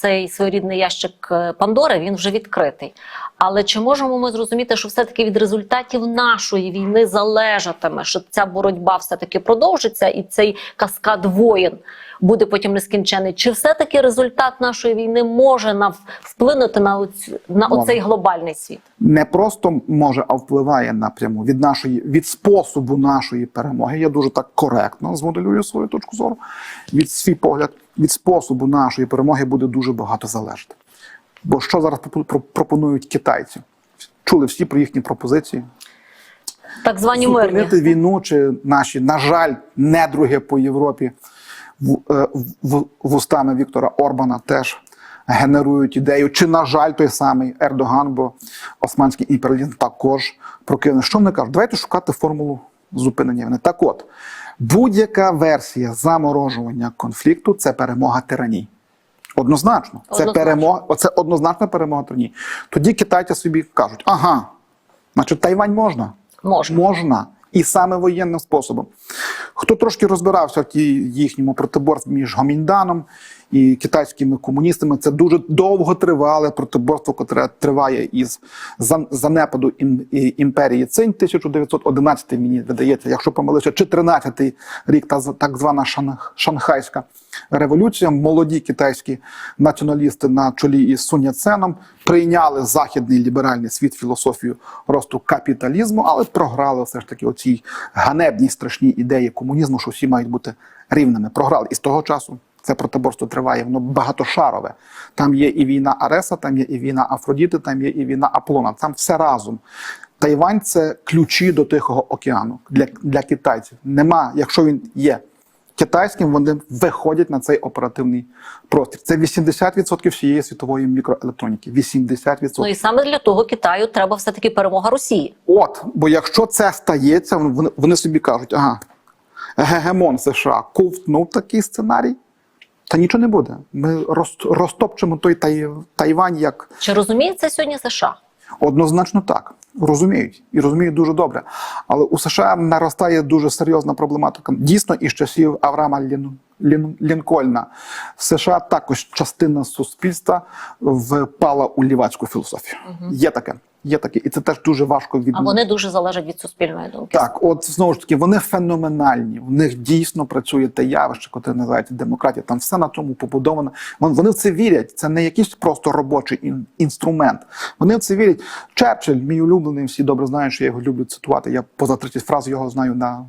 цей своєрідний ящик е, Пандори він вже відкритий. Але чи можемо ми зрозуміти, що все-таки від результатів нашої війни залежатиме, що ця боротьба все-таки продовжиться, і цей каскад воєн буде потім нескінчений? Чи все-таки результат нашої війни може нав- вплинути на, оць- на Може. глобальний світ? не просто може, а впливає напряму від нашої від способу нашої перемоги. Я дуже так коректно змоделюю свою точку зору. Від свій погляд, від способу нашої перемоги буде дуже багато залежати. Бо що зараз пропонують китайці? Чули всі про їхні пропозиції? Так звані мирні. Зупинити війну, чи наші, на жаль, недруги по Європі в, е, в, вустами Віктора Орбана теж генерують ідею. Чи, на жаль, той самий Ердоган, бо османський імперіалізм також прокине. Що вони кажуть? Давайте шукати формулу зупинення війни. Так от, будь-яка версія заморожування конфлікту це перемога тиранії. Однозначно, це Однозначно. перемога, оце однозначна перемога тиранії. Тоді китайці собі кажуть: ага, значить, Тайвань можна. Можна. Можна. І саме воєнним способом. Хто трошки розбирався в тій їхньому протиборстві між Гомінданом і китайськими комуністами, це дуже довго тривале протиборство, яке триває із занепаду імперії Цинь 1911, мені видається, якщо помилився, чи 13 рік, та так звана Шан- Шанхайська революція. Молоді китайські націоналісти на чолі із Сунь Яценом прийняли західний ліберальний світ філософію росту капіталізму, але програли все ж таки оцій ганебній страшній ідеї комунізму, що всі мають бути рівними. Програли. І з того часу це протиборство триває, воно багатошарове. Там є і війна Ареса, там є і війна Афродіти, там є і війна Аполлона. Там все разом. Тайвань це ключі до Тихого океану для, для китайців. Нема, якщо він є китайським, вони виходять на цей оперативний простір. Це 80% всієї світової мікроелектроніки. 80%. Ну і саме для того Китаю треба все таки перемога Росії. От, бо якщо це стається, вони, вони собі кажуть, ага, гегемон США ковтнув такий сценарій, та нічого не буде. Ми роз- розтопчемо той Тай, Тайвань як Чи розуміє це сьогодні США? Однозначно так. Розуміють і розуміють дуже добре. Але у США наростає дуже серйозна проблематика. Дійсно, із часів Авраама Лін, Лін, Лінкольна США також частина суспільства впала у лівацьку філософію. Є таке, є таке, і це теж дуже важко від А вони дуже залежать від суспільної думки. так, от знову ж таки, вони феноменальні. В них дійсно працює те явище, яке називається демократія. Там все на цьому побудовано. Вони в це вірять. Це не якийсь просто робочий ін- інструмент. Вони в це вірять. Черчилль, мій улюблений, всі добре знають, що я його люблю цитувати. Я поза 30 фраз його знаю на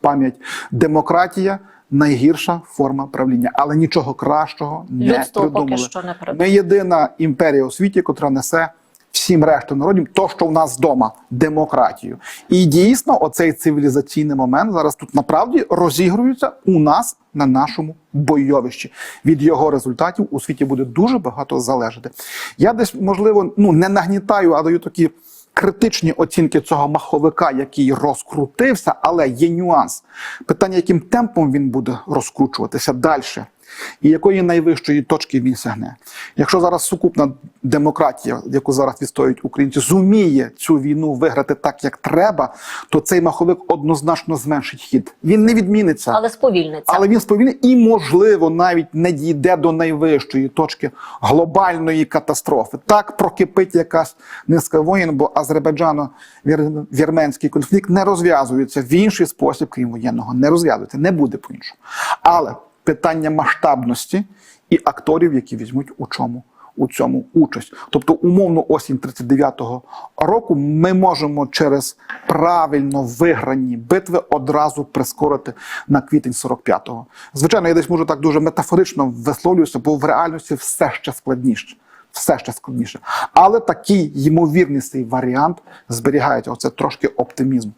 пам'ять. Демократія найгірша форма правління, але нічого кращого не Людство поки що не. Ми єдина імперія у світі, яка несе всім решту народів, то, що в нас вдома, демократію. І дійсно, оцей цивілізаційний момент зараз тут направді розігрується у нас на нашому бойовищі. Від його результатів у світі буде дуже багато залежати. Я десь, можливо, ну не нагнітаю, а даю такі. Критичні оцінки цього маховика, який розкрутився, але є нюанс. Питання, яким темпом він буде розкручуватися далі, і якої найвищої точки він сягне. Якщо зараз сукупна демократія, яку зараз відстоюють українці, зуміє цю війну виграти так, як треба, то цей маховик однозначно зменшить хід. Він не відміниться. Але сповільниться. Але він сповільнить і, можливо, навіть не дійде до найвищої точки глобальної катастрофи. Так прокипить якась низка воїн, бо азербайджано-вірменський конфлікт не розв'язується в інший спосіб, крім воєнного, не розв'язується, не буде по-іншому. Але питання масштабності і акторів, які візьмуть у чому. У цьому участь, тобто умовно осінь 39-го року, ми можемо через правильно виграні битви одразу прискорити на квітень 45-го. Звичайно, я десь можу так дуже метафорично висловлююся, бо в реальності все ще складніше. Все ще складніше. Але такий ймовірний цей варіант зберігається. Оце трошки оптимізм.